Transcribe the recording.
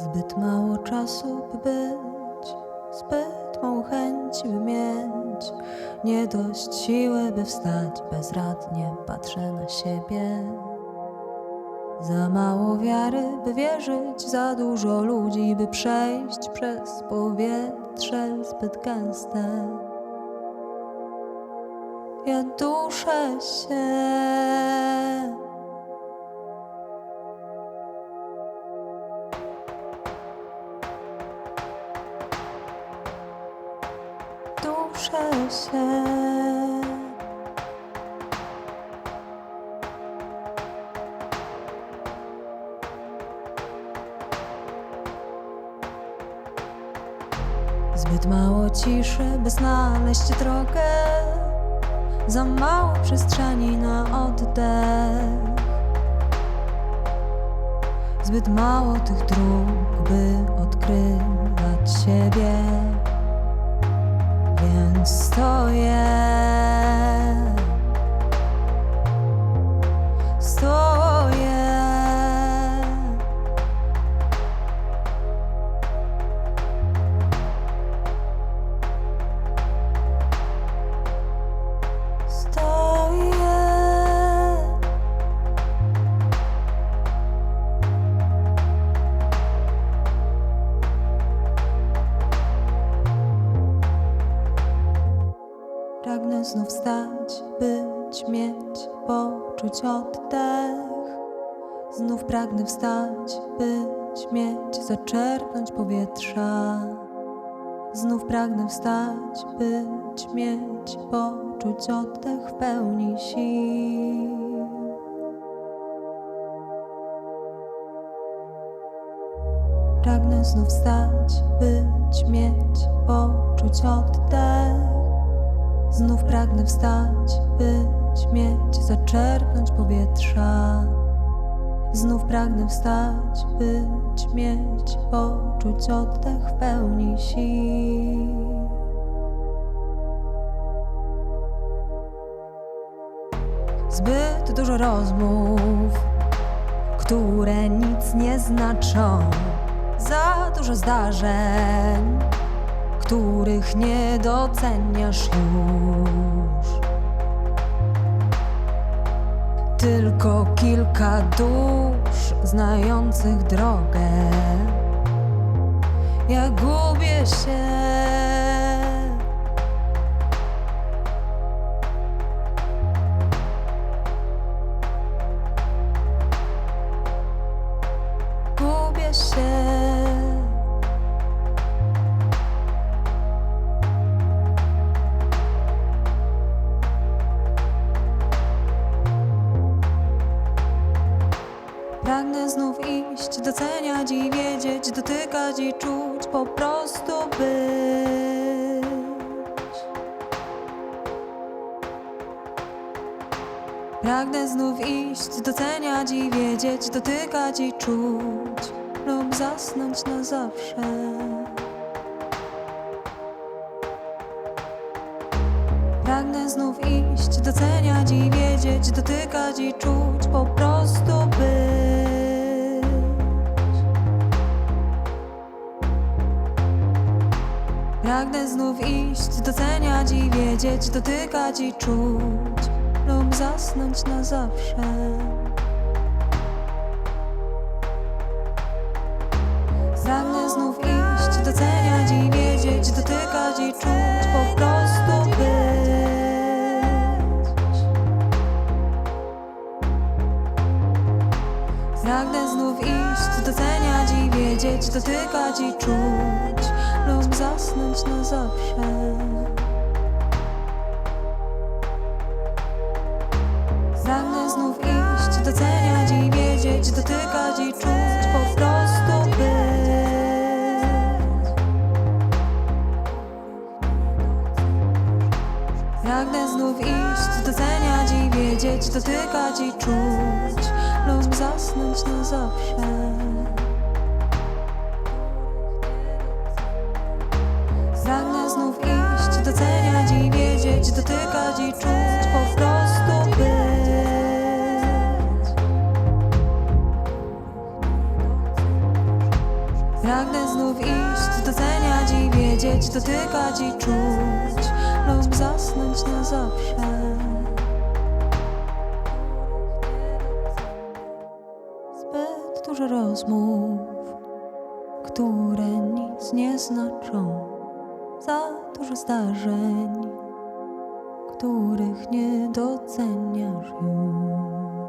Zbyt mało czasu, by być, zbyt mało chęci, by mieć. Nie dość siły, by wstać, bezradnie patrzę na siebie. Za mało wiary, by wierzyć, za dużo ludzi, by przejść przez powietrze zbyt gęste. Ja duszę się. Się. Zbyt mało ciszy, by znaleźć drogę. Za mało przestrzeni na oddech. Zbyt mało tych dróg, by odkrywać siebie. Wstać, być, mieć, poczuć oddech. Znów pragnę wstać, być, mieć, zaczerpnąć powietrza. Znów pragnę wstać, być, mieć, poczuć oddech w pełni sił. Pragnę znów wstać, być, mieć, poczuć oddech. Znów pragnę wstać, być, mieć, zaczerpnąć powietrza. Znów pragnę wstać, być, mieć, poczuć oddech w pełni sił. Zbyt dużo rozmów, które nic nie znaczą. Za dużo zdarzeń, których nie doceniasz już. Tylko kilka dusz znających drogę. Ja gubię się. Pragnę znów iść, doceniać i wiedzieć, dotykać i czuć, po prostu być. Pragnę znów iść, doceniać i wiedzieć, dotykać i czuć, lub zasnąć na zawsze. Pragnę znów iść, doceniać i wiedzieć, dotykać i czuć, po prostu Pragnę znów iść, doceniać i wiedzieć, dotykać i czuć, lub zasnąć na zawsze. Pragnę znów iść, doceniać i wiedzieć, dotykać i Pragnę znów iść, doceniać i wiedzieć, dotykać i czuć, lub zasnąć na zawsze. Pragnę znów iść, doceniać i wiedzieć, dotykać i czuć, Pragnę znów iść, doceniać i wiedzieć, dotykać i czuć, lub zasnąć na zawsze. Pragnę znów iść, doceniać i wiedzieć, dotykać i czuć, Pragnę znów iść, doceniać i wiedzieć, dotykać i czuć lub zasnąć na zawsze. Zbyt dużo rozmów, które nic nie znaczą, za dużo zdarzeń, których nie doceniasz już.